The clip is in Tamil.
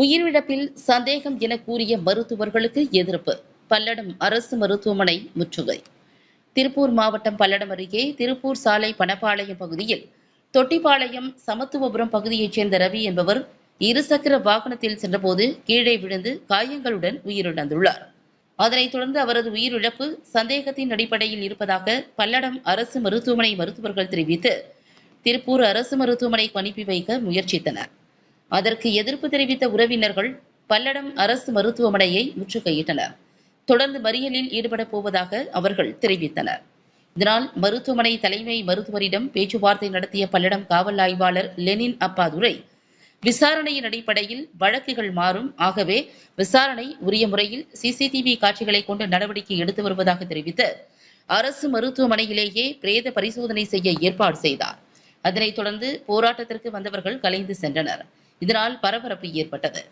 உயிரிழப்பில் சந்தேகம் என கூறிய மருத்துவர்களுக்கு எதிர்ப்பு. பல்லடம் அரசு மருத்துவமனை முற்றுகை. திருப்பூர் மாவட்டம் பல்லடம் அருகே திருப்பூர் சாலை பணப்பாளையம் பகுதியில் தொட்டிப்பாளையம் சமத்துவபுரம் பகுதியைச் சேர்ந்த ரவி என்பவர் இருசக்கர வாகனத்தில் சென்றபோது கீழே விழுந்து காயங்களுடன் உயிரிழந்துள்ளார். அதனைத் தொடர்ந்து அவரது உயிரிழப்பு சந்தேகத்தின் அடிப்படையில் இருப்பதாக பல்லடம் அரசு மருத்துவமனை மருத்துவர்கள் தெரிவித்து திருப்பூர் அரசு மருத்துவமனைக்கு அனுப்பி வைக்க முயற்சித்தனர். அதற்கு எதிர்ப்பு தெரிவித்த உறவினர்கள் பல்லடம் அரசு மருத்துவமனையை முற்றுகையிட்டனர். தொடர்ந்து மறியலில் ஈடுபட போவதாக அவர்கள் தெரிவித்தனர். இதனால் மருத்துவமனை தலைமை மருத்துவரிடம் பேச்சுவார்த்தை நடத்திய பல்லடம் காவல் ஆய்வாளர் லெனின் அப்பாதுரை விசாரணையின் அடிப்படையில் வழக்குகள் மாறும். ஆகவே விசாரணை உரிய முறையில் சிசிடிவி காட்சிகளை கொண்டு நடவடிக்கை எடுத்து வருவதாக தெரிவித்து அரசு மருத்துவமனையிலேயே பிரேத பரிசோதனை செய்ய ஏற்பாடு செய்தார். அதனைத் தொடர்ந்து போராட்டத்திற்கு வந்தவர்கள் கலைந்து சென்றனர். இதனால் பரபரப்பு ஏற்பட்டது.